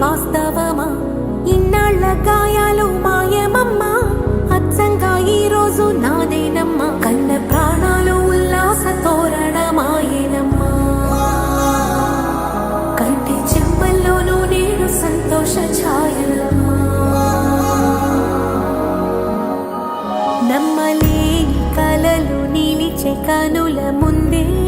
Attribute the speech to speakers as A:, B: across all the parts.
A: వాస్తవమా? ఇన్నాళ్ళ గాయాలు మాయమమ్మా. అచ్చంగా ఈ రోజు నాదేనమ్మా. కన్న ప్రాణాలు ఉల్లాస తోరణమాయేనమ్మా. కంటి చెంపల్లోనూ నేను సంతోష ఛాయలమ్మా. నమ్మలేని కలలు నిలిచే కనుల ముందే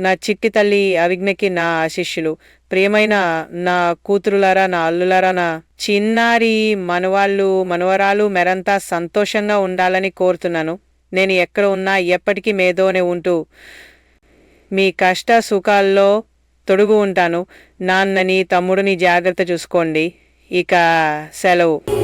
B: నా చిట్టి తల్లి అవిజ్ఞకి నా ఆశిష్యులు. ప్రియమైన నా కూతురులారా నా అల్లులారా నా చిన్నారి మనవాళ్ళు మనవరాలు మెరంతా సంతోషంగా ఉండాలని కోరుతున్నాను. నేను ఎక్కడ ఉన్నా ఎప్పటికీ మేధోనే ఉంటూ మీ కష్ట సుఖాల్లో తొడుగు ఉంటాను. నాన్నని తమ్ముడిని జాగ్రత్త చూసుకోండి. ఇక సెలవు.